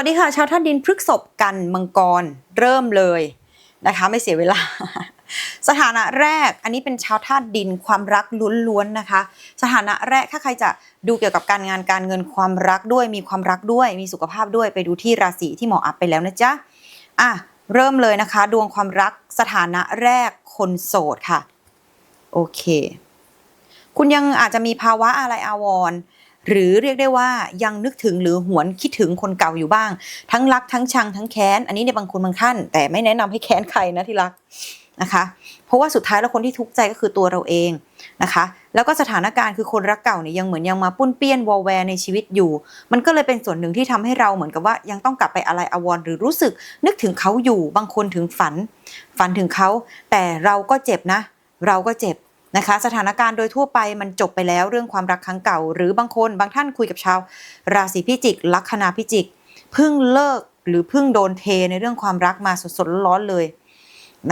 วัสดีค่ะชาวท่านดินพฤกษบกันมังกรเริ่มเลยนะคะ ไม่เสียเวลา สถานะแรกอันนี้เป็นชาวธาตุดินความรักล้วนๆนะคะ สถานะแรกถ้าใครจะดูเกี่ยวกับการงานการเงินความรักด้วย มีความรักด้วย มีสุขภาพด้วยไปดูที่ราศีที่หมออัพไปแล้วนะจ๊ะอะเริ่มเลยนะคะ ดวงความรักสถานะแรกคนโสดค่ะ โอเค คุณยังอาจจะมีภาวะอะไรอาวรณ์ หรือเรียกได้ว่ายังนึกถึงหรือหวนคิดถึงคนเก่าอยู่บ้าง ทั้งรักทั้งชังทั้งแค้น อันนี้ในบางคนบางท่าน แต่ไม่แนะนำให้แค้นใครนะที่รักนะคะ เพราะว่าสุดท้ายแล้วคนที่ทุกข์ใจก็คือตัวเราเองนะคะ แล้วก็สถานการณ์คือคนรักเก่าเนี่ยยังเหมือนยังมาปุ้นเปี้ยนวอลแวร์ในชีวิตอยู่ มันก็เลยเป็นส่วนหนึ่งที่ทำให้เราเหมือนกับว่ายังต้องกลับไปอะไรอาวรหรือรู้สึก นึกถึงเขาอยู่บางคนถึงฝัน ฝันถึงเขา แต่เราก็เจ็บนะ เราก็เจ็บ นะคะ สถานการณ์โดยทั่วไปมันจบไปแล้วเรื่องความรักครั้งเก่า หรือบางคนบางท่านคุยกับชาว ราศีพิจิก ลัคนาพิจิกเพิ่งเลิกหรือเพิ่งโดนเทในเรื่องความรักมาสดๆร้อนๆเลย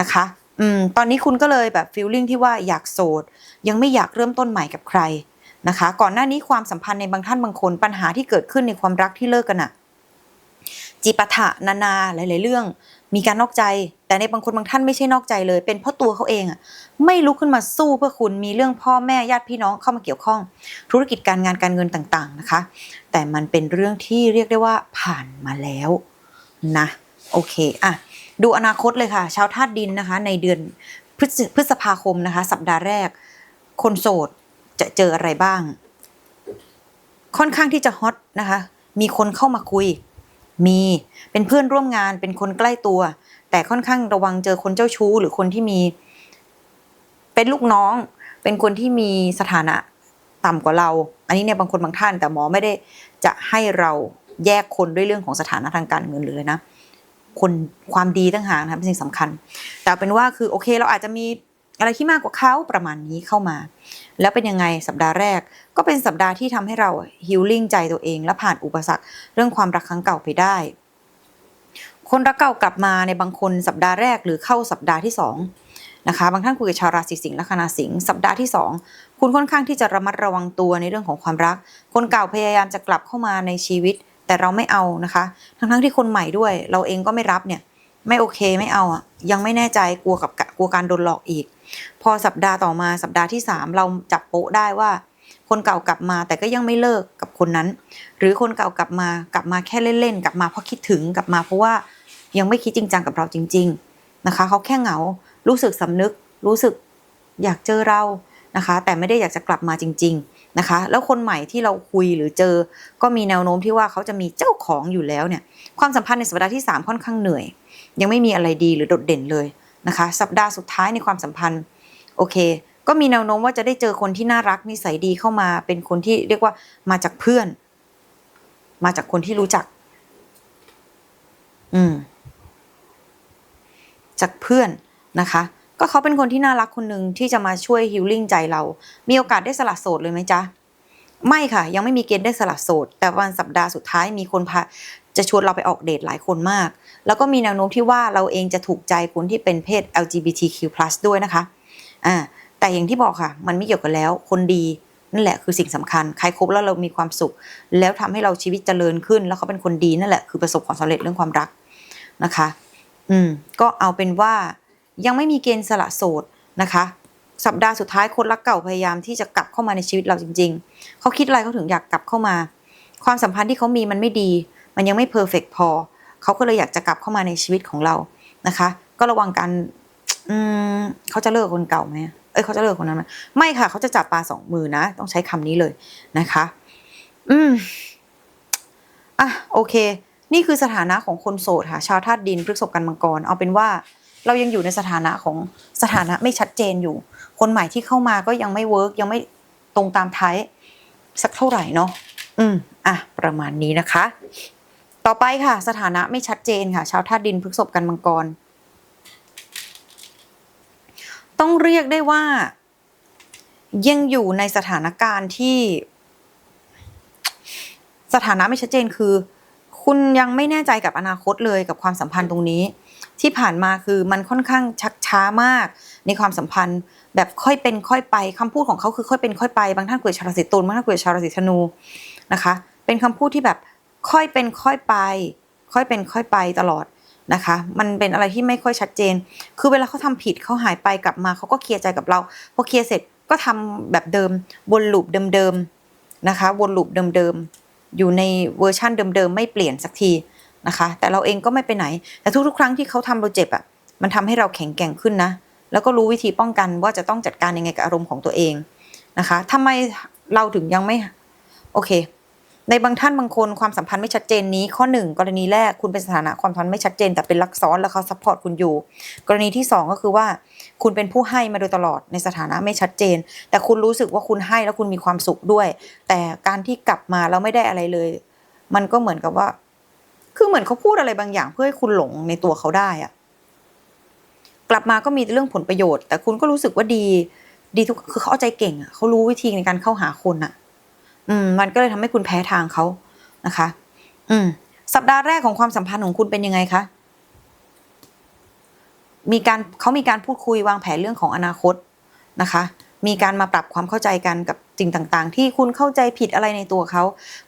นะคะอืมตอนนี้คุณก็เลยแบบฟีลลิ่งที่ว่าอยากโสด ยังไม่อยากเริ่มต้นใหม่กับใครนะคะ ก่อนหน้านี้ความสัมพันธ์ในบางท่านบางคนปัญหาที่เกิดขึ้นในความรักที่เลิกกันอะจิปาถะนานาหลาย ๆ เรื่อง มีการนอกใจ แต่ในบางคนบางท่านไม่ใช่นอกใจเลย เป็นเพราะตัวเขาเองอะไม่ลุกขึ้นมาสู้เพื่อคุณมีเรื่องพ่อแม่ญาติพี่น้องเข้ามาเกี่ยวข้อง ธุรกิจการงานการเงินต่างๆนะคะ แต่มันเป็นเรื่องที่เรียกได้ว่าผ่านมาแล้วนะโอเคอะดูอนาคตเลยค่ะ ชาวธาตุดินนะคะ ในเดือนพฤษภาคมนะคะ สัปดาห์แรก คนโสดจะเจออะไรบ้าง ค่อนข้างที่จะฮอตนะคะ มีคนเข้ามาคุย มีเป็นเพื่อนร่วมงานเป็นคนใกล้ตัว แต่ค่อนข้างระวังเจอคนเจ้าชู้ หรือคนที่มี เป็นลูกน้อง เป็นคนที่มีสถานะต่ำกว่าเรา อันนี้เนี่ยบางคนบางท่าน แต่หมอไม่ได้จะให้เราแยกคนด้วยเรื่องของสถานะทางการเงินเลยนะคนความดีต่างหากนะคะเป็นสิ่งสำคัญ แต่เป็นว่าคือโอเคเราอาจจะมี อะไรที่มากกว่าเขาประมาณนี้เข้ามา แล้วเป็นยังไงสัปดาห์แรก ก็เป็นสัปดาห์ที่ทำให้เราฮิลลิ่งใจตัวเอง และผ่านอุปสรรคเรื่องความรักครั้งเก่าไปได้ คนรักเก่ากลับมาในบางคนสัปดาห์แรกหรือเข้าสัปดาห์ที่สองนะคะบางท่านคุยกับชาวราศีสิงห์และคนาสิงห์สัปดาห์ที่สองคุณค่อนข้างที่จะระมัดระวังตัวในเรื่องของความรัก คนเก่าพยายามจะกลับเข้ามาในชีวิต แต่เราไม่เอานะคะ ทั้งๆที่คนใหม่ด้วย เราเองก็ไม่รับเนี่ยไม่โอเคไม่เอาอะยังไม่แน่ใจกลัวกับกลัวการโดนหลอกอีก พอสัปดาห์ต่อมาสัปดาห์ที่สามเราจับโป๊ะได้ว่า คนเก่ากลับมาแต่ก็ยังไม่เลิกกับคนนั้น หรือคนเก่ากลับมากลับมาแค่เล่นๆกลับมาเพราะคิดถึงกลับมาเพราะว่ายังไม่คิดจริงจังกับเราจริง ๆนะคะ เขาแค่เหงารู้สึกสำนึกรู้สึกอยากเจอเรานะคะ แต่ไม่ได้อยากจะกลับมาจริง ๆนะคะ แล้วคนใหม่ที่เราคุยหรือเจอ ก็มีแนวโน้มที่ว่าเขาจะมีเจ้าของอยู่แล้วเนี่ยความสัมพันธ์ในสัปดาห์ที่ 3 ค่อนข้างเหนื่อย ยังไม่มีอะไรดีหรือโดดเด่นเลย นะคะ สัปดาห์สุดท้ายในความสัมพันธ์ โอเค ก็มีแนวโน้มว่าจะได้เจอคนที่น่ารักนิสัยดีเข้ามา เป็นคนที่เรียกว่ามาจากเพื่อน มาจากคนที่รู้จัก อืม จากเพื่อนนะคะ ก็เขาเป็นคนที่น่ารักคนหนึ่งที่จะมาช่วยฮิลลิ่งใจเรา มีโอกาสได้สละโสดเลยไหมจ๊ะไม่ค่ะ ยังไม่มีเกณฑ์ได้สละโสด แต่วันสัปดาห์สุดท้ายมีคนพา จะชวนเราไปออกเดทหลายคนมาก แล้วก็มีแนวโน้มที่ว่าเราเองจะถูกใจคนที่เป็นเพศ LGBTQ+ ด้วยนะคะอ่าแต่อย่างที่บอกค่ะ มันไม่เกี่ยวกันแล้ว คนดีนั่นแหละคือสิ่งสำคัญ ใครคบแล้วเรามีความสุข แล้วทำให้เราชีวิตเจริญขึ้น แล้วเขาเป็นคนดีนั่นแหละคือประสบความสำเร็จเรื่องความรักนะคะ อืม ก็เอาเป็นว่ายังไม่มีเกณฑ์สละโสดนะคะ สัปดาห์สุดท้ายคนรักเก่าพยายามที่จะกลับเข้ามาในชีวิตเราจริง ๆ เขาคิดอะไรเขาถึงอยากกลับเข้ามา ความสัมพันธ์ที่เขามีมันไม่ดี มันยังไม่เพอร์เฟกพอ เขาก็เลยอยากจะกลับเข้ามาในชีวิตของเรานะคะ ก็ระวังการอืมเขาจะเลิกคนเก่าไหมเอ้ยเขาจะเลิกคนนั้นไหมไม่ค่ะ เขาจะจับปลาสองมือนะ ต้องใช้คำนี้เลยนะคะ อืมอะโอเค นี่คือสถานะของคนโสดค่ะ ชาวธาตุดินพฤกษภกันมังกร เอาเป็นว่าเรายังอยู่ในสถานะของสถานะไม่ชัดเจนอยู่ คนใหม่ที่เข้ามาก็ยังไม่เวิร์กยังไม่ตรงตามไทยสักเท่าไหร่เนาะ อืม อะ ประมาณนี้นะคะ ต่อไปค่ะ สถานะไม่ชัดเจนค่ะ ชาวธาตุดินพฤษภกันมังกร ต้องเรียกได้ว่า ยังอยู่ในสถานการณ์ที่ สถานะไม่ชัดเจนคือ คุณยังไม่แน่ใจกับอนาคตเลยกับความสัมพันธ์ตรงนี้ ที่ผ่านมาคือมันค่อนข้างชักช้ามาก ในความสัมพันธ์แบบค่อยเป็นค่อยไปคำพูดของเขาคือค่อยเป็นค่อยไปบางท่านคุยกับชาวราศีตุลบางท่านคุยกับชาวราศีธนูนะคะ เป็นคำพูดที่แบบ ค่อยเป็นค่อยไป ค่อยเป็นค่อยไปตลอดนะคะ มันเป็นอะไรที่ไม่ค่อยชัดเจน คือเวลาเขาทำผิดเขาหายไปกลับมาเขาก็เคลียร์ใจกับเราพอเคลียร์เสร็จก็ทำแบบเดิมวนลูปเดิมๆนะคะวนลูปเดิมๆอยู่ในเวอร์ชั่นเดิมๆไม่เปลี่ยนสักทีนะคะ แต่เราเองก็ไม่ไปไหน แต่ทุกๆ ครั้งที่เขาทำเราเจ็บอะมันทำให้เราแข็งแกร่งขึ้นนะ แล้วก็รู้วิธีป้องกันว่าจะต้องจัดการยังไงกับอารมณ์ของตัวเองนะคะทำไมเราถึงยังไม่โอเค ในบางท่านบางคนความสัมพันธ์ไม่ชัดเจนนี้ข้อหนึ่งกรณีแรกคุณเป็นสถานะความสัมพันธ์ไม่ชัดเจน แต่เป็นรักซ้อนแล้วเขาซัพพอร์ตคุณอยู่ กรณีที่สองก็คือว่า คุณเป็นผู้ให้มาโดยตลอดในสถานะไม่ชัดเจน แต่คุณรู้สึกว่าคุณให้แล้วคุณมีความสุขด้วย แต่การที่กลับมาแล้วไม่ได้อะไรเลย มันก็เหมือนกับว่า คือเหมือนเขาพูดอะไรบางอย่างเพื่อให้คุณหลงในตัวเขาได้อะกลับมาก็มีเรื่องผลประโยชน์ แต่คุณก็รู้สึกว่าดี ดีทุกคือเขาเอาใจเก่งอะเขารู้วิธีในการเข้าหาคนอะ อืมมันก็เลยทำให้คุณแพ้ทางเขานะคะ อืม สัปดาห์แรกของความสัมพันธ์ของคุณเป็นยังไงคะ มีการเขามีการพูดคุยวางแผนเรื่องของอนาคตนะคะ มีการมาปรับความเข้าใจกันกับสิ่งต่างๆ ที่คุณเข้าใจผิดอะไรในตัวเขา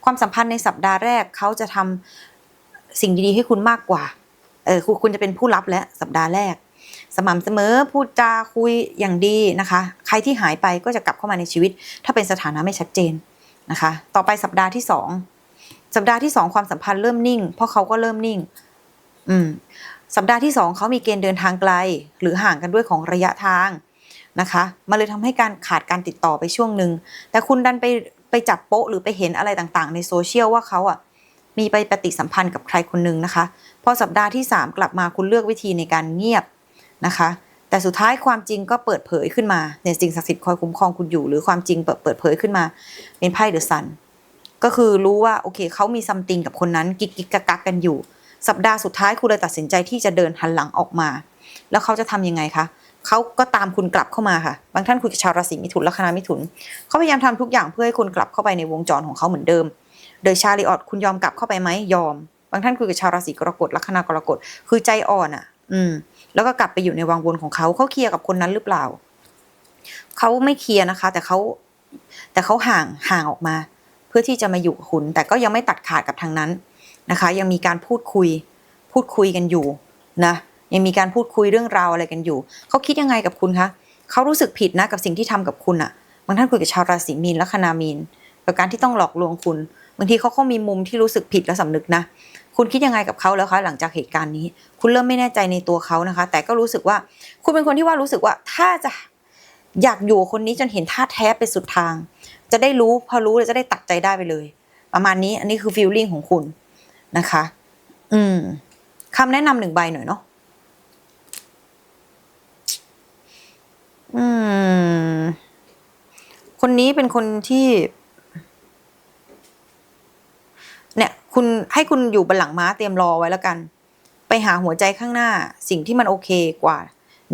ความสัมพันธ์ในสัปดาห์แรกเขาจะทำสิ่งดีๆให้คุณมากกว่า เออคุณคุณจะเป็นผู้รับและสัปดาห์แรก สม่ำเสมอพูดจาคุยอย่างดีนะคะ ใครที่หายไปก็จะกลับเข้ามาในชีวิต ถ้าเป็นสถานะไม่ชัดเจน นะคะ ต่อไปสัปดาห์ที่สองสัปดาห์ที่สองความสัมพันธ์เริ่มนิ่ง เพราะเขาก็เริ่มนิ่ง อืม สัปดาห์ที่สองเขามีเกณฑ์เดินทางไกล หรือห่างกันด้วยของระยะทางนะคะมันเลยทำให้การขาดการติดต่อไปช่วงหนึ่งแต่คุณดันไปไปจับโป๊ะหรือไปเห็นอะไรต่างๆ ในโซเชียลว่าเขาอะมีไปปฏิสัมพันธ์กับใครคนหนึ่งนะคะ พอสัปดาห์ที่ 3 กลับมาคุณเลือกวิธีในการเงียบนะคะ แต่สุดท้ายความจริงก็เปิดเผยขึ้นมาเนี่ยสิ่งศักดิ์สิทธิ์คอยคุ้มครองคุณอยู่ หรือความจริงเปิดเผยขึ้นมา เป็นไพ่เดอะซันก็คือรู้ว่าโอเคเขามีซัมติงกับคนนั้นกิ๊กกิ๊กกักกักกันอยู่ สัปดาห์สุดท้ายคุณเลยตัดสินใจที่จะเดินหันหลังออกมา แล้วเขาจะทำยังไงคะเขาก็ตามคุณกลับเข้ามาค่ะ บางท่านคุยกับชาวราศีมิถุนลัคนามิถุนเขาพยายามทำทุกอย่างเพื่อให้คุณกลับเข้าไปในวงจรของเขาเหมือนเดิม โดยชาลีออดคุณยอมกลับเข้าไปไหมยอม บางท่านคุยกับชาวราศีกรกฎลัคนากรกฎคือใจอ่อนอะ อืม แล้วก็กลับไปอยู่ในวังวนของเขาเขาเคลียร์กับคนนั้นหรือเปล่า เขาไม่เคลียร์นะคะ แต่เขาแต่เขาห่างห่างออกมา เพื่อที่จะมาอยู่กับคุณ แต่ก็ยังไม่ตัดขาดกับทางนั้นนะคะ ยังมีการพูดคุย พูดคุยกันอยู่นะยังมีการพูดคุยเรื่องราวอะไรกันอยู่ เขาคิดยังไงกับคุณคะเขารู้สึกผิดนะกับสิ่งที่ทำกับคุณอะบางท่านคุยกับชาวราศีมีนและคนามีนกับการที่ต้องหลอกลวงคุณ บางทีเขาก็มีมุมที่รู้สึกผิดและสำนึกนะ คุณคิดยังไงกับเขาแล้วคะหลังจากเหตุการณ์นี้ คุณเริ่มไม่แน่ใจในตัวเขานะคะ แต่ก็รู้สึกว่า คุณเป็นคนที่ว่ารู้สึกว่าถ้าจะอยากอยู่คนนี้จนเห็นท่าแท้ไปสุดทาง จะได้รู้พอรู้แล้วจะได้ตัดใจได้ไปเลย ประมาณนี้อันนี้คือฟีลลิ่งของคุณนะคะ อืมคำแนะนำหนึ่งใบหน่อยเนาะอืม คนนี้เป็นคนที่ เนี่ยคุณให้คุณอยู่บนหลังม้าเตรียมรอไว้แล้วกัน ไปหาหัวใจข้างหน้าสิ่งที่มันโอเคกว่า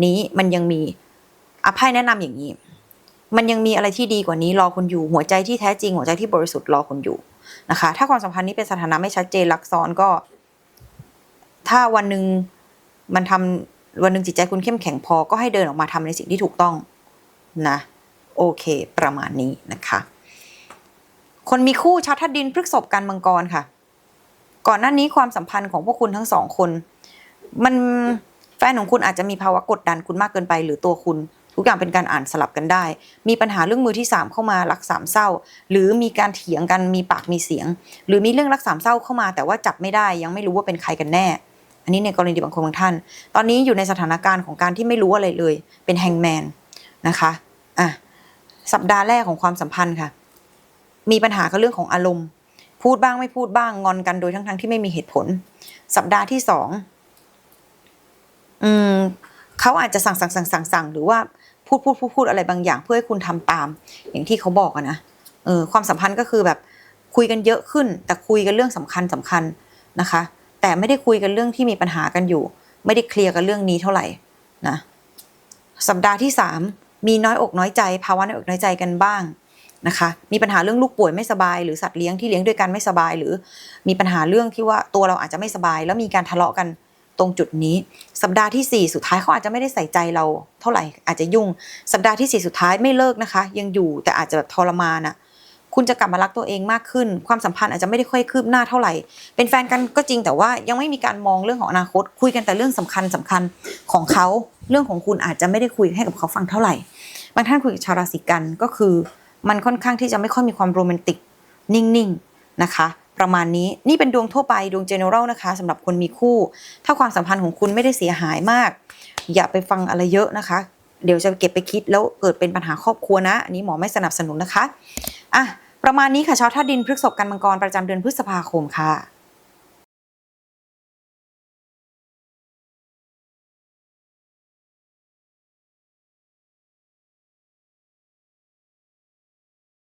นี้มันยังมีอภัยแนะนำอย่างนี้ มันยังมีอะไรที่ดีกว่านี้รอคุณอยู่หัวใจที่แท้จริงหัวใจที่บริสุทธิ์รอคุณอยู่นะคะ ถ้าความสัมพันธ์นี้เป็นสถานะไม่ชัดเจนลักซ้อนก็ ถ้าวันหนึ่งมันทำวันหนึ่งจิตใจคุณเข้มแข็งพอก็ให้เดินออกมาทำในสิ่งที่ถูกต้องนะ โอเค ประมาณนี้นะคะ คนมีคู่ชาวทัดดินพฤกษบกันมังกรค่ะ ก่อนหน้านี้ความสัมพันธ์ของพวกคุณทั้งสองคน มันแฟนของคุณอาจจะมีภาวะกดดันคุณมากเกินไป หรือตัวคุณ ทุกอย่างเป็นการอ่านสลับกันได้ มีปัญหาเรื่องมือที่สามเข้ามารักสามเศร้า หรือมีการเถียงกันมีปากมีเสียง หรือมีเรื่องรักสามเศร้าเข้ามา แต่ว่าจับไม่ได้ยังไม่รู้ว่าเป็นใครกันแน่ อันนี้ในกรณีบางคนบางท่าน ตอนนี้อยู่ในสถานการณ์ของการที่ไม่รู้อะไรเลย เป็นแฮงแมนนะคะอะสัปดาห์แรกของความสัมพันธ์ค่ะ มีปัญหากับเรื่องของอารมณ์ พูดบ้างไม่พูดบ้างงอนกันโดยทั้งๆทที่ไม่มีเหตุผล สัปดาห์ที่สองอืมเขาอาจจะสั่งสั่งสั่งสั่งสั่งหรือว่าพูดพูดพูดพูดอะไรบางอย่าง เพื่อให้คุณทำตาม อย่างที่เขาบอกอะนะเออความสัมพันธ์ก็คือแบบคุยกันเยอะขึ้น แต่คุยกันเรื่องสำคัญสำคัญนะคะ แต่ไม่ได้คุยกันเรื่องที่มีปัญหากันอยู่ ไม่ได้เคลียร์กันเรื่องนี้เท่าไหร่นะสัปดาห์ที่สามมีน้อยอกน้อยใจ ภาวะน้อยอกน้อยใจกันบ้าง นะคะมีปัญหาเรื่องลูกป่วยไม่สบาย หรือสัตว์เลี้ยงที่เลี้ยงด้วยกันไม่สบาย หรือมีปัญหาเรื่องที่ว่าตัวเราอาจจะไม่สบาย แล้วมีการทะเลาะกันตรงจุดนี้ สัปดาห์ที่ 4 สุดท้ายเขาอาจจะไม่ได้ใส่ใจเราเท่าไหร่อาจจะยุ่ง สัปดาห์ที่ 4 สุดท้ายไม่เลิกนะคะ ยังอยู่แต่อาจจะแบบทรมานอะคุณจะกลับมารักตัวเองมากขึ้น ความสัมพันธ์อาจจะไม่ได้ค่อยคืบหน้าเท่าไหร่ เป็นแฟนกันก็จริงแต่ว่ายังไม่มีการมองเรื่องของอนาคต คุยกันแต่เรื่องสำคัญสำคัญของเขา เรื่องของคุณอาจจะไม่ได้คุยให้กับเขาฟังเท่าไหร่ บางท่านคุยกับชาวราศีกันก็คือ มันค่อนข้างที่จะไม่ค่อยมีความโรแมนติก นิ่งๆนะคะประมาณนี้นี่เป็นดวงทั่วไปดวง general นะคะสำหรับคนมีคู่ ถ้าความสัมพันธ์ของคุณไม่ได้เสียหายมาก อย่าไปฟังอะไรเยอะนะคะ เดี๋ยวจะเก็บไปคิดแล้วเกิดเป็นปัญหาครอบครัวนะอันนี้หมอไม่สนับสนุนนะคะอะประมาณนี้ค่ะชาวธาตุดินพฤกษภกันมังกรประจำเดือนพฤษภาคมค่ะ